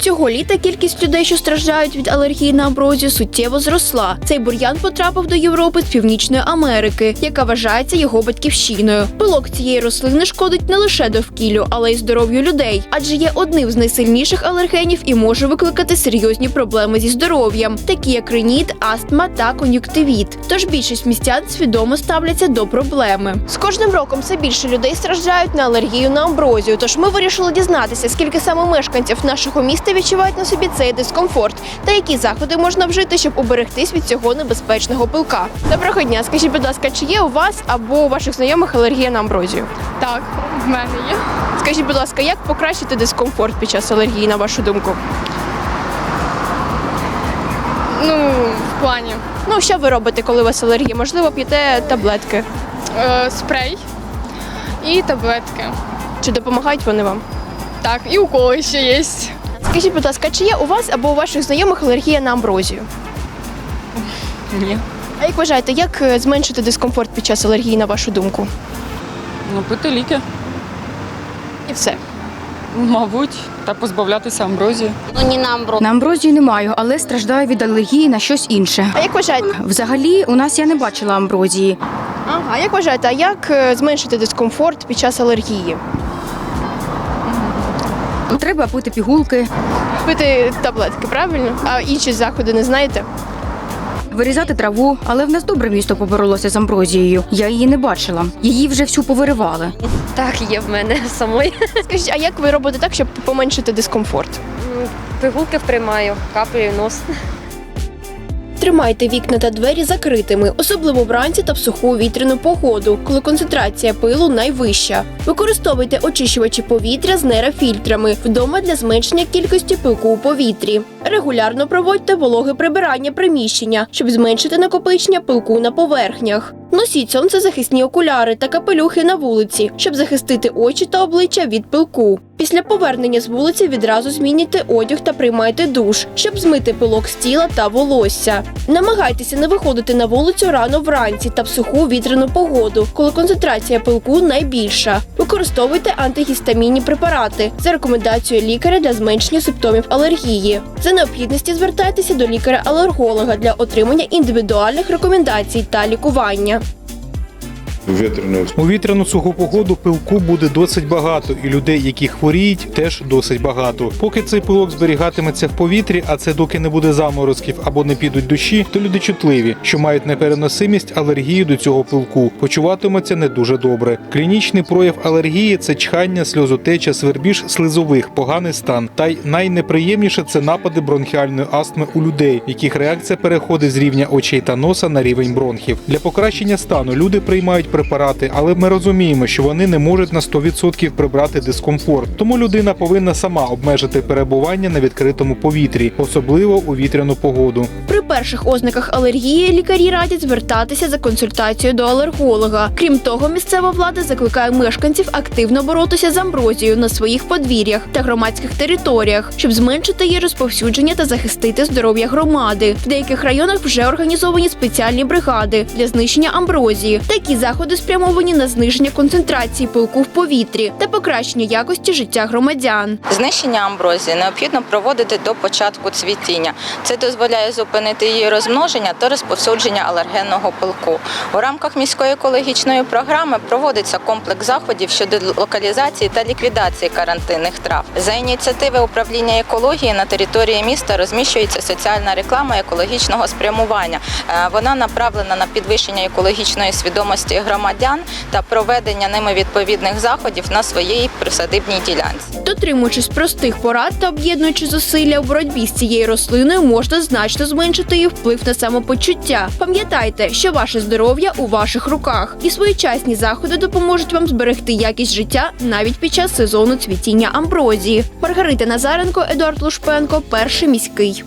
Цього літа кількість людей, що страждають від алергії на амброзію, суттєво зросла. Цей бур'ян потрапив до Європи з Північної Америки, яка вважається його батьківщиною. Пилок цієї рослини шкодить не лише довкіллю, але й здоров'ю людей, адже є одним з найсильніших алергенів і може викликати серйозні проблеми зі здоров'ям, такі як риніт, астма та кон'юктивіт. Тож більшість містян свідомо ставляться до проблеми. З кожним роком все більше людей страждають на алергію на амброзію. Тож ми вирішили дізнатися, скільки саме мешканців нашого міста відчувають на собі цей дискомфорт, та які заходи можна вжити, щоб уберегтись від цього небезпечного пилка. Доброго дня, скажіть, будь ласка, чи є у вас або у ваших знайомих алергія на амброзію? Так, в мене є. Скажіть, будь ласка, як покращити дискомфорт під час алергії, на вашу думку? Ну, в плані Ну, що ви робите, коли у вас алергія? Можливо, п'єте таблетки. е, спрей і таблетки. Чи допомагають вони вам? Так, і уколи ще є. Скажіть, будь ласка, чи є у вас або у ваших знайомих алергія на амброзію? Ні. А як вважаєте, як е, зменшити дискомфорт під час алергії, на вашу думку? Ну, пити ліки, І все. мабуть, та позбавлятися амброзії. Ну, не на амбро. На амброзію не маю, але страждаю від алергії на щось інше. А як вважаєте? Взагалі, у нас я не бачила амброзії. Ага, а як вважаєте, а як е, зменшити дискомфорт під час алергії? Треба пити пігулки, Пити таблетки, правильно? А інші заходи не знаєте? вирізати траву, але в нас добре місто поборолося з амброзією. Я її не бачила. Її вже всю повиривали. Так, є в мене самої. Скажіть, а як ви робите так, щоб поменшити дискомфорт? Пигулки приймаю, каплю нос. Тримайте вікна та двері закритими, особливо вранці та в суху вітряну погоду, коли концентрація пилу найвища. Використовуйте очищувачі повітря з нейрофільтрами вдома для зменшення кількості пилку у повітрі. Регулярно проводьте вологе прибирання приміщення, щоб зменшити накопичення пилку на поверхнях. Носіть сонцезахисні окуляри та капелюхи на вулиці, щоб захистити очі та обличчя від пилку. Після повернення з вулиці відразу змінюйте одяг та приймайте душ, щоб змити пилок з тіла та волосся. Намагайтеся не виходити на вулицю рано вранці та в суху вітряну погоду, коли концентрація пилку найбільша. Використовуйте антигістамінні препарати за рекомендацією лікаря для зменшення симптомів алергії. За необхідності звертайтеся до лікаря-алерголога для отримання індивідуальних рекомендацій та лікування. Ветреную У вітряну суху погоду пилку буде досить багато, і людей, які хворіють, теж досить багато. Поки цей пилок зберігатиметься в повітрі, а це доки не буде заморозків або не підуть дощі, то люди чутливі, що мають непереносимість алергії до цього пилку, почуватимуться не дуже добре. Клінічний прояв алергії це чхання, сльозотеча, свербіж слизових, поганий стан. Та й найнеприємніше це напади бронхіальної астми у людей, яких реакція переходить з рівня очей та носа на рівень бронхів. Для покращення стану люди приймають препарати, але ми розуміємо, що вони не можуть на 100% прибрати дискомфорт. Тому людина повинна сама обмежити перебування на відкритому повітрі, особливо у вітряну погоду. При перших ознаках алергії лікарі радять звертатися за консультацією до алерголога. Крім того, місцева влада закликає мешканців активно боротися з амброзією на своїх подвір'ях та громадських територіях, щоб зменшити її розповсюдження та захистити здоров'я громади. В деяких районах вже організовані спеціальні бригади для знищення амброзії. Такі заходи спрямовані на зниження концентрації пилку в повітрі та покращення якості життя громадян. Знищення амброзії необхідно проводити до початку цвітіння. Це дозволяє зупинити її розмноження та розповсюдження алергенного пилку. У рамках міської екологічної програми проводиться комплекс заходів щодо локалізації та ліквідації карантинних трав. За ініціативи управління екології на території міста розміщується соціальна реклама екологічного спрямування. Е, Вона направлена на підвищення екологічної свідомості громадян та проведення ними відповідних заходів на своїй присадибній ділянці. Дотримуючись простих порад та об'єднуючи зусилля у боротьбі з цією рослиною, можна значно зменшити її вплив на самопочуття. Пам'ятайте, що ваше здоров'я у ваших руках, і своєчасні заходи допоможуть вам зберегти якість життя навіть під час сезону цвітіння амброзії. Маргарита Назаренко, Едуард Лушпенко, перший міський.